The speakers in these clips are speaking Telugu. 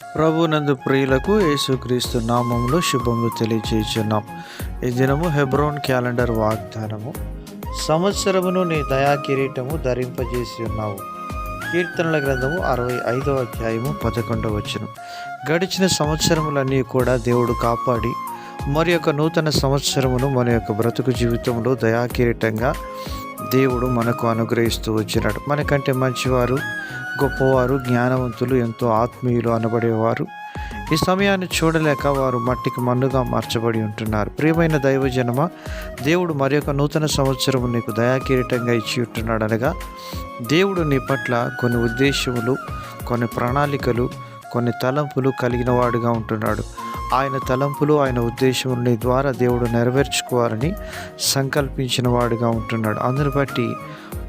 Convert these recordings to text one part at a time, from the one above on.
ప్రభునందు ప్రియులకు యేసుక్రీస్తు నామంలో శుభములు తెలియచేయుచున్నాం. ఈ దినము హెబ్రోన్ క్యాలెండర్ వాగ్దానము. సంవత్సరమును నీ దయా కిరీటము ధరింపజేసి ఉన్నావు. కీర్తనల గ్రంథము అరవై ఐదవ అధ్యాయము పదకొండవ వచనం. గడిచిన సంవత్సరములన్నీ కూడా దేవుడు కాపాడి మరి యొక్క నూతన సంవత్సరమును మన యొక్క బ్రతుకు జీవితంలో దయా కిరీటంగా దేవుడు మనకు అనుగ్రహిస్తూ వచ్చినాడు. మనకంటే మంచివారు గొప్పవారు జ్ఞానవంతులు ఎంతో ఆత్మీయులు అనబడేవారు. ఈ సమయాన్ని చూడలేక వారు మట్టికి మన్నుగా మార్చబడి ఉంటున్నారు. ప్రియమైన దైవజనమ దేవుడు మరి యొక్క నూతన సంవత్సరం నీకు దయాకిరీటంగా ఇచ్చి ఉంటున్నాడు అనగా దేవుడు నీ పట్ల కొన్ని ఉద్దేశములు కొన్ని ప్రణాళికలు కొన్ని తలంపులు కలిగిన వాడుగా ఉంటున్నాడు. ఆయన తలంపులు ఆయన ఉద్దేశములు నీ ద్వారా దేవుడు నెరవేర్చుకోవాలని సంకల్పించిన వాడుగా ఉంటున్నాడు. అందుని బట్టి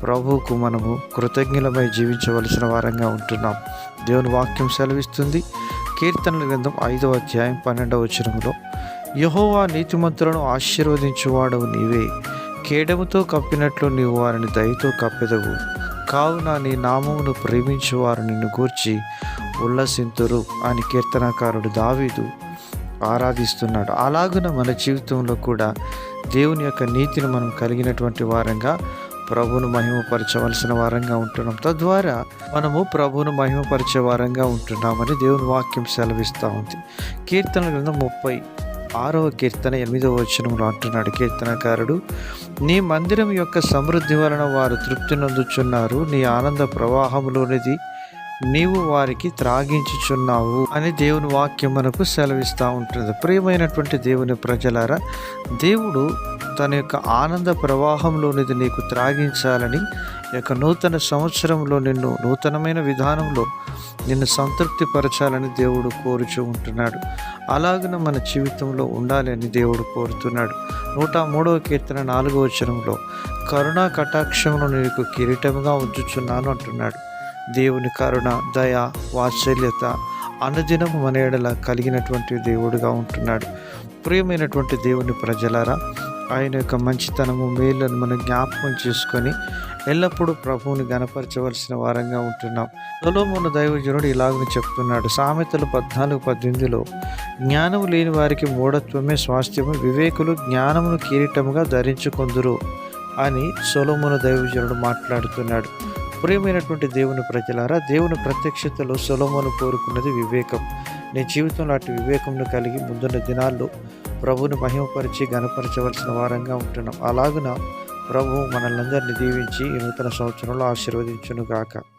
ప్రభువుకు మనము కృతజ్ఞులమై జీవించవలసిన వారంగా ఉంటున్నాం. దేవుని వాక్యం సెలవిస్తుంది. కీర్తనల గ్రంథం ఐదవ అధ్యాయం పన్నెండవ వచనంలో యహోవా నీతిమంతులను ఆశీర్వదించువాడవు నీవే. కేడముతో కప్పినట్లు నీవు వారిని దయతో కప్పెదవు. కావున నీ నామమును ప్రేమించు వారు నిన్ను గూర్చి ఉల్లసింతురు అని కీర్తనకారుడు దావీదు ఆరాధిస్తున్నాడు. అలాగున మన జీవితంలో కూడా దేవుని యొక్క నీతిని మనం కలిగినటువంటి వారంగా ప్రభును మహిమపరచవలసిన వారంగా ఉంటున్నాం. తద్వారా మనము ప్రభును మహిమపరిచే వారంగా ఉంటున్నామని దేవుని వాక్యం సెలవిస్తూ ఉంది. కీర్తన గ్రంథం ముప్పై ఆరవ కీర్తన ఎనిమిదవ వచనంలో అంటున్నాడు కీర్తనకారుడు నీ మందిరం యొక్క సమృద్ధి వలన వారు తృప్తి నొందుచున్నారు. నీ ఆనంద ప్రవాహంలోనిది నీవు వారికి త్రాగించుచున్నావు అని దేవుని వాక్యం మనకు సెలవిస్తూ ఉంటుంది. ప్రియమైనటువంటి దేవుని ప్రజలారా దేవుడు తన యొక్క ఆనంద ప్రవాహంలోనిది నీకు త్రాగించాలని యొక్క నూతన సంవత్సరంలో నిన్ను నూతనమైన విధానంలో నిన్ను సంతృప్తిపరచాలని దేవుడు కోరుచూ ఉంటున్నాడు. అలాగున మన జీవితంలో ఉండాలి అని దేవుడు కోరుతున్నాడు. నూట మూడవ కీర్తన నాలుగవ వచనంలో కరుణా కటాక్షమును నీకు కిరీటంగా ఉంచుచున్నాను అంటున్నాడు. దేవుని కరుణ దయ వాత్సల్యత అనుదినం మన ఎడల కలిగినటువంటి దేవుడుగా ఉంటున్నాడు. ప్రియమైనటువంటి దేవుని ప్రజలారా ఆయన యొక్క మంచితనము మేలును మనం జ్ఞాపకం చేసుకొని ఎల్లప్పుడూ ప్రభువుని గనపరచవలసిన వారంగా ఉంటున్నాం. సొలోమోను దైవజనుడు ఇలాగని చెప్తున్నాడు. సామెతలు పద్నాలుగు పద్దెనిమిదిలో జ్ఞానము లేని వారికి మూఢత్వమే స్వాస్థ్యము వివేకులు జ్ఞానమును కిరీటముగా ధరించుకొందురు అని సొలోమోను దైవజనుడు మాట్లాడుతున్నాడు. ప్రియమైనటువంటి దేవుని ప్రజలారా దేవుని ప్రత్యక్షతలో సొలోమోను కోరుకున్నది వివేకం. నీ జీవితంలో అటు వివేకంను కలిగి ముందున్న దినాల్లో ప్రభుని మహిమపరిచి గనపరచవలసిన వారంగా ఉంటున్నాం. అలాగున ప్రభు మనల్ని అందరినీ దీవించి ఈ నూతన సంవత్సరంలో ఆశీర్వదించునుగాక. గాక